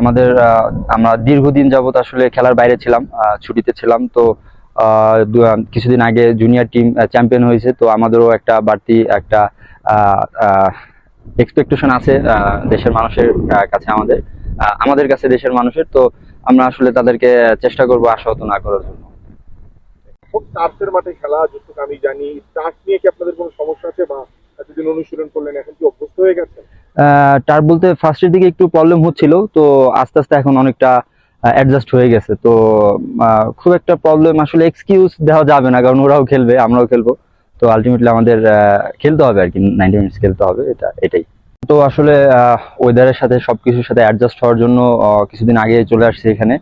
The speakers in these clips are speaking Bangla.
আমাদের আমরা দীর্ঘদিন যাবত আসলে খেলার বাইরে ছিলাম ছুটিতে ছিলাম, তো কিছুদিন আগে জুনিয়র টিম চ্যাম্পিয়ন হয়েছে, তো আমাদেরও একটা বাড়তি একটা এক্সপেকটেশন আছে দেশের মানুষের কাছে আমাদের আমাদের কাছে দেশের মানুষের, তো আমরা আসলে তাদেরকে চেষ্টা করব আশাহত না করার জন্য। আমি জানি নিয়ে কি আপনাদের কোনো সমস্যা আছে বা এতদিন অনুশীলন করলেন, এখন কি অভ্যস্ত হয়ে গেছেন? টার বলতে ফার্স্টের দিকে একটু প্রবলেম হচ্ছিল তো আস্তে আস্তে এখন অনেকটা অ্যাডজাস্ট হয়ে গেছে। তো খুব একটা প্রবলেম আসলে এক্সকিউজ দেওয়া যাবে না কারণ ওরাও খেলবে আমরাও খেলব। তো আলটিমেটলি আমাদের খেলতে হবে আর কি নাইনটি মিনিটস খেলতে হবে এটা এটাই। তো আসলে ওয়েদারের সাথে সবকিছুর সাথে অ্যাডজাস্ট হওয়ার জন্য কিছুদিন আগে চলে আসছি এখানে।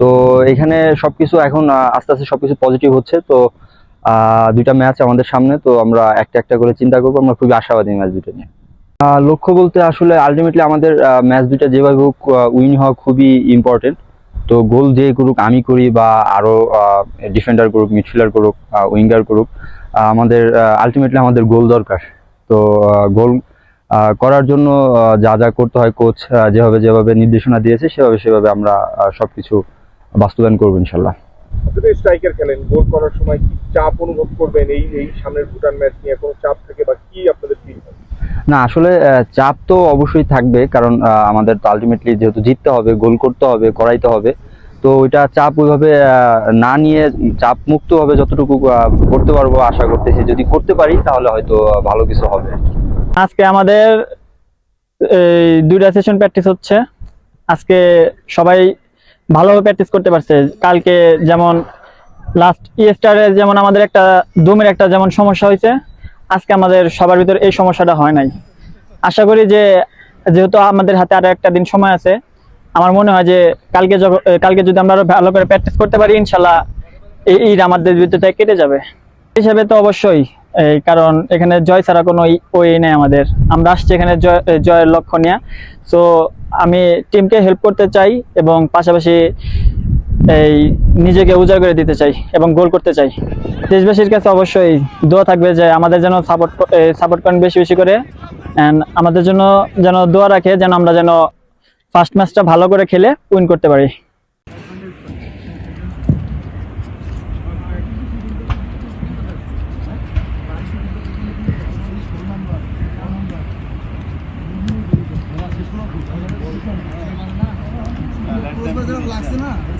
তো এখানে সবকিছু এখন আহ, আস্তে আস্তে সবকিছু পজিটিভ হচ্ছে। তো দুইটা ম্যাচ আমাদের সামনে তো আমরা একটা একটা করে চিন্তা করব আমরা খুবই আশাবাদী ম্যাচ দুটো নিয়ে। লক্ষ্য বলতে আসলে আলটিমেটলি আমাদের ম্যাচ দুইটা যেভাবে হোক উইন হওয়া খুবই ইম্পর্টেন্ট তো গোল যে করুক আমি করি বা আরও ডিফেন্ডার করুক মিডফিল্ডার করুক উইঙ্গার করুক আমাদের আলটিমেটলি আমাদের গোল দরকার। তো গোল করার জন্য যা যা করতে হয় কোচ যেভাবে যেভাবে নির্দেশনা দিয়েছে সেভাবে সেভাবে আমরা আহ, সবকিছু বাস্তবায়ন করব ইনশাল্লাহ। স্ট্রাইকার খেলেন গোল করার সময় কি চাপ অনুভব করবেন এই এই সামনের ভুটান ম্যাচ নিয়ে? কোনো চাপ থাকে বা কি আপনাদের ফিল হয়? না, আসলে চাপ তো অবশ্যই থাকবে, কারণ আমাদের তো আলটিমেটলি যেহেতু জিততে হবে গোল করতে হবে, করাইতে হবে, তো ওইটা চাপ ওইভাবে না নিয়ে চাপ মুক্ত হবে যতটুকু করতে পারব আশা করতেছি, যদি করতে পারি তাহলে হয়তো ভালো কিছু হবে আজকে আমাদের এই দুইটা সেশন প্র্যাকটিস হচ্ছে। আজকে সবাই ভালোভাবে প্র্যাকটিস করতে পারছে। কালকে যেমন লাস্ট ইয়েস্টারে যেমন আমাদের একটা দমের একটা যেমন সমস্যা হয়েছে আজকে আমাদের সবার ভিতর এই সমস্যাটা হয় নাই। আশা করি যে, যেহেতু আমাদের হাতে আরও একটা দিন সময় আছে, আমার মনে হয় যে কালকে কালকে যদি আমরা আরও ভালো করে প্র্যাকটিস করতে পারি, ইনশাল্লাহ এই ঈদ আমাদের ভিতরটা কেটে যাবে। হিসাবে তো অবশ্যই এই কারণ এখানে জয় ছাড়া কোনো ওই নেই আমাদের। আমরা আসছি এখানে জয় জয়ের লক্ষ্য নিয়ে। সো আমি টিমকে হেল্প করতে চাই এবং পাশাপাশি এই নিজেকে উজাড় করে দিতে চাই এবং গোল করতে চাই। দেশবাসীর কাছে অবশ্যই দোয়া থাকবে যে আমাদের যেন সাপোর্ট সাপোর্ট করেন বেশি বেশি করে। অ্যান্ড আমাদের জন্য যেন দোয়া রাখে যেন আমরা যেন ফার্স্ট ম্যাচটা ভালো করে খেলে উইন করতে পারি। Vamos, vamos,